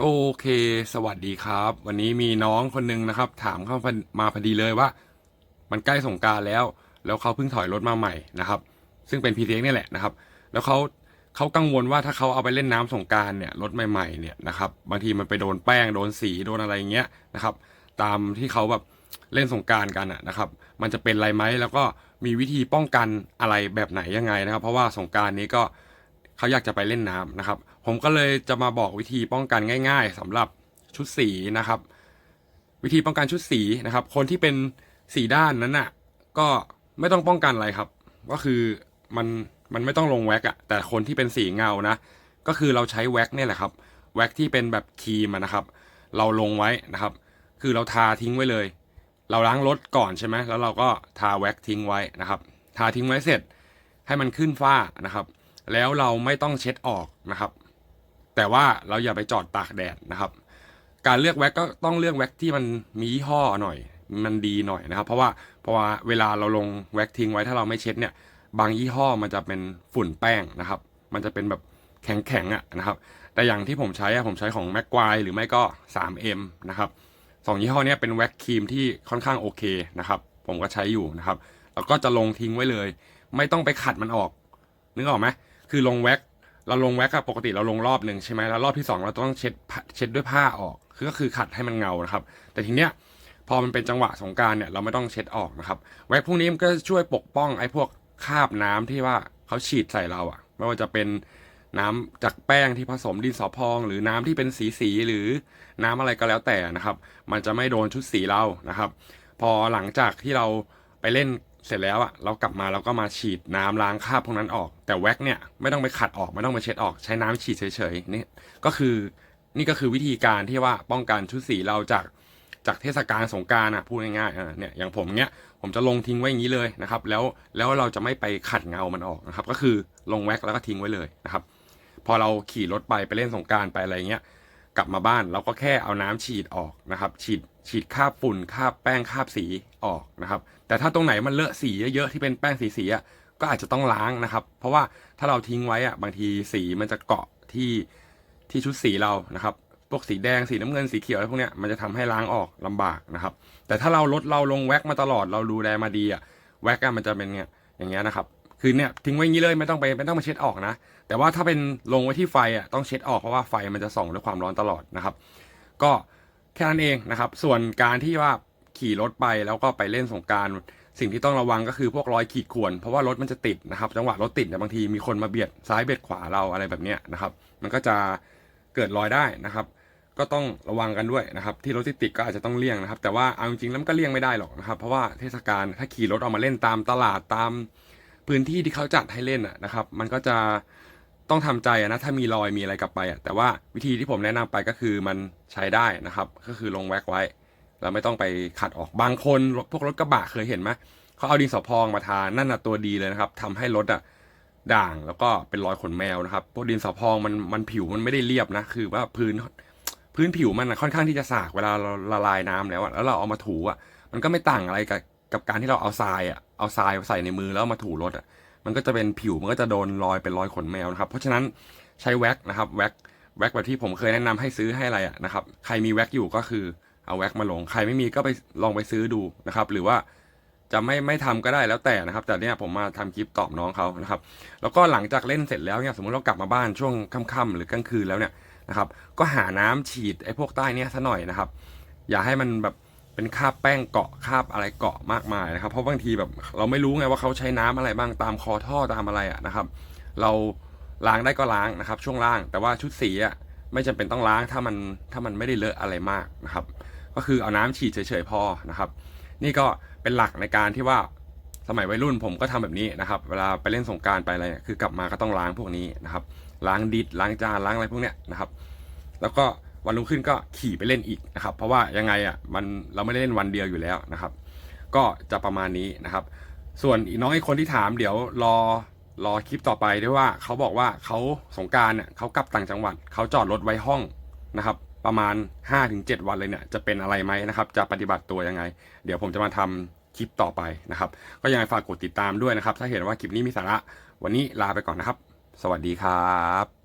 โอเค สวัสดีครับ วันนี้มีน้องคนหนึงนะครับ ถามเข้ามาพอดีเลยว่า มันใกล้สงการแล้ว แล้วเขาเพิ่งถอยรถมาใหม่นะครับ ซึ่งเป็นพีเนี่ยแหละนะครับ แล้วเขาเขากังวลว่าถ้าเขาเอาไปเล่นน้ำสงการเนี่ยรถใหม่ๆเนี่ยนะครับบางทีมันไปโดนแป้งโดนสีโดนอะไรเงี้ยนะครับ ตามที่เขาแบบเล่นสงการกันนะครับ มันจะเป็นอะไรไหมแล้วก็มีวิธีป้องกันอะไรแบบไหนยังไงนะครับ เพราะว่าสงการนี้ก็ เขาอยากจะไปเล่นน้ำนะครับ ผมก็เลยจะมาบอกวิธีป้องกันง่าย ๆสำหรับชุดสีนะครับ วิธีป้องกันชุดสีนะครับ คนที่เป็นสีด้านนั้นน่ะ ก็ไม่ต้องป้องกันอะไรครับ ก็คือมันมันไม่ต้องลงแว็กอะแต่คนที่เป็นสีเงานะ ก็คือเราใช้แว็กเนี่ยแหละครับ แว็กที่เป็นแบบครีมนะครับ เราลงไว้นะครับ คือเราทาทิ้งไว้เลย เราล้างรถก่อนใช่ไหมแล้วเราก็ทาแว็กทิ้งไว้นะครับ ทาทิ้งไว้เสร็จให้มันขึ้นฝ้านะครับ แล้วเราไม่ต้องเช็ดออกนะครับ แต่ว่าเราอย่าไปจอดตากแดดนะครับ การเลือกแว็กก็ต้องเลือกแว็กที่มันมียี่ห้อหน่อย มันดีหน่อยนะครับ เพราะว่าเพราะว่าเวลาเราลงแว็กทิ้งไว้ถ้าเราไม่เช็ดเนี่ย บางยี่ห้อมันจะเป็นฝุ่นแป้งนะครับ มันจะเป็นแบบแข็งๆอะนะครับ แต่อย่างที่ผมใช้อะผมใช้ของแม็กควายหรือไม่ก็ 3M นะครับสองยี่ห้อเนี้ยเป็นแว็กครีมที่ค่อนข้างโอเคนะครับ ผมก็ใช้อยู่นะครับ แล้วก็จะลงทิ้งไว้เลย ไม่ต้องไปขัดมันออก นึกออกไหม คือลงแว็กเราลงแว็กอะปกติเราลงรอบหนึ่งใช่ไหมแล้วรอบที่สองเราต้องเช็ดเช็ดด้วยผ้าออกคือก็คือขัดให้มันเงานะครับ แต่ทีเนี้ยพอมันเป็นจังหวะสงการเนี่ยเราไม่ต้องเช็ดออกนะครับ แว็กพวกนี้มันก็ช่วยปกป้องไอ้พวกคราบน้ำที่ว่าเขาฉีดใส่เราอะไม่ว่าจะเป็นน้ำจากแป้งที่ผสมดินสอพอง หรือน้ำที่เป็นสีสีหรือน้ำอะไรก็แล้วแต่นะครับ มันจะไม่โดนชุดสีเรานะครับ พอหลังจากที่เราไปเล่น เสร็จแล้วอะเรากลับมาเราก็มาฉีดน้ำล้างคราบพวกนั้นออก แต่แว็กเนี่ยไม่ต้องไปขัดออกไม่ต้องไปเช็ดออกใช้น้ำฉีดเฉยๆนี่ก็คือนี่ก็คือวิธีการที่ว่าป้องกันชุดสีเราจากจากเทศกาลสงการอะพูดง่ายๆอะเนี่ยอย่างผมเนี้ยผมจะลงทิ้งไว้อย่างนี้เลยนะครับ แล้วแล้วเราจะไม่ไปขัดเงามันออกนะครับ ก็คือลงแว็กแล้วก็ทิ้งไว้เลยนะครับ พอเราขี่รถไปไปเล่นสงการไปอะไรเงี้ยกลับมาบ้านเราก็แค่เอาน้ำฉีดออกนะครับ ฉีดฉีดคราบฝุ่นคราบแป้งคราบสี ออกนะครับ แต่ถ้าตรงไหนมันเลอะสีเยอะๆที่เป็นแป้งสีๆอะก็อาจจะต้องล้างนะครับ เพราะว่าถ้าเราทิ้งไว้อะบางทีสีมันจะเกาะที่ที่ชุดสีเรานะครับพวกสีแดงสีน้ำเงินสีเขียวอะไรพวกเนี้ยมันจะทำให้ล้างออกลำบากนะครับ แต่ถ้าเราลดเราลงแว็กมาตลอดเราดูแลมาดีอะแว็กอะมันจะเป็นเนี้ยอย่างเงี้ยนะครับคือเนี่ยทิ้งไว้งี้เลยไม่ต้องไปไม่ต้องมาเช็ดออกนะ แต่ว่าถ้าเป็นลงไว้ที่ไฟอะต้องเช็ดออกเพราะว่าไฟมันจะส่องด้วยความร้อนตลอดนะครับ ก็แค่นั้นเองนะครับ ส่วนการที่ว่า ขี่รถไปแล้วก็ไปเล่นสงการสิ่งที่ต้องระวังก็คือพวกรอยขีดข่วนเพราะว่ารถมันจะติดนะครับ จังหวะรถติดเนี่ยบางทีมีคนมาเบียดซ้ายเบียดขวาเราอะไรแบบเนี้ยนะครับ มันก็จะเกิดรอยได้นะครับ ก็ต้องระวังกันด้วยนะครับ ที่รถที่ติดก็อาจจะต้องเลี่ยงนะครับ แต่ว่าเอาจริงๆแล้วมันก็เลี่ยงไม่ได้หรอกนะครับเพราะว่าเทศกาลถ้าขี่รถออกมาเล่นตามตลาดตามพื้นที่ที่เขาจัดให้เล่นนะครับ มันก็จะต้องทำใจนะถ้ามีรอยมีอะไรกลับไปอะแต่ว่าวิธีที่ผมแนะนำไปก็คือมันใช้ได้นะครับ ก็คือลงแว็กไว้ แล้วไม่ต้องไปขัดออกบางคนรถพวกรถกระบะเคยเห็นไหมเขาเอาดินสอพองมาทานั่นน่ะตัวดีเลยนะครับทำให้รถอะด่างแล้วก็เป็นรอยขนแมวนะครับพวกดินสอพองมันมันผิวมันไม่ได้เรียบนะ คือว่าพื้นพื้นผิวมันค่อนข้างที่จะสากเวลาเราละลายน้ำแล้วแล้วเราเอามาถูอะ มันก็ไม่ต่างอะไรกับกับการที่เราเอาทรายอะเอาทรายใส่ในมือแล้วมาถูรถอะ มันก็จะเป็นผิวมันก็จะโดนรอยเป็นรอยขนแมวนะครับ เพราะฉะนั้นใช้แว็กนะครับแว็กแว็กแบบที่ผมเคยแนะนำให้ซื้อให้อะไรอะนะครับ ใครมีแว็กอยู่ก็คือ เอาแว็กมาลง ใครไม่มีก็ไปลองไปซื้อดูนะครับ หรือว่าจะไม่ไม่ทำก็ได้แล้วแต่นะครับ แต่เนี่ยผมมาทำคลิปตอบน้องเขานะครับ แล้วก็หลังจากเล่นเสร็จแล้วเนี่ยสมมติเรากลับมาบ้านช่วงค่ำๆหรือกลางคืนแล้วเนี่ยนะครับก็หาน้ำฉีดไอ้พวกใต้เนี่ยซะหน่อยนะครับ อย่าให้มันแบบเป็นคาบแป้งเกาะคาบอะไรเกาะมากมายนะครับ เพราะบางทีแบบเราไม่รู้ไงว่าเขาใช้น้ำอะไรบ้างตามคอท่อตามอะไรอะนะครับ เราล้างได้ก็ล้างนะครับ ช่วงล่างแต่ว่าชุดสีอะไม่จำเป็นต้องล้างถ้ามันถ้ามันไม่ได้เลอะอะไรมากนะครับ ก็คือเอาน้ำฉีดเฉยๆพอนะครับ นี่ก็เป็นหลักในการที่ว่าสมัยวัยรุ่นผมก็ทำแบบนี้นะครับ เวลาไปเล่นสงการไปอะไรเนี่ยคือกลับมาก็ต้องล้างพวกนี้นะครับ ล้างดิดล้างจานล้างอะไรพวกเนี้ยนะครับ แล้วก็วันรุ่งขึ้นก็ขี่ไปเล่นอีกนะครับ เพราะว่ายังไงอะมันเราไม่ได้เล่นวันเดียวอยู่แล้วนะครับ ก็จะประมาณนี้นะครับ ส่วนอีกน้องไอีกคนที่ถามเดี๋ยวรอรอคลิปต่อไปด้วยว่าเขาบอกว่าเขาสงการเนี่ยเขากลับต่างจังหวัดเขาจอดรถไว้ห้องนะครับ ประมาณ 5-7 วันเลยเนี่ยจะเป็นอะไรไหมนะครับจะปฏิบัติตัวยังไง เดี๋ยวผมจะมาทำคลิปต่อไปนะครับ ก็ยังไงฝากกดติดตามด้วยนะครับ ถ้าเห็นว่าคลิปนี้มีสาระ วันนี้ลาไปก่อนนะครับ สวัสดีครับ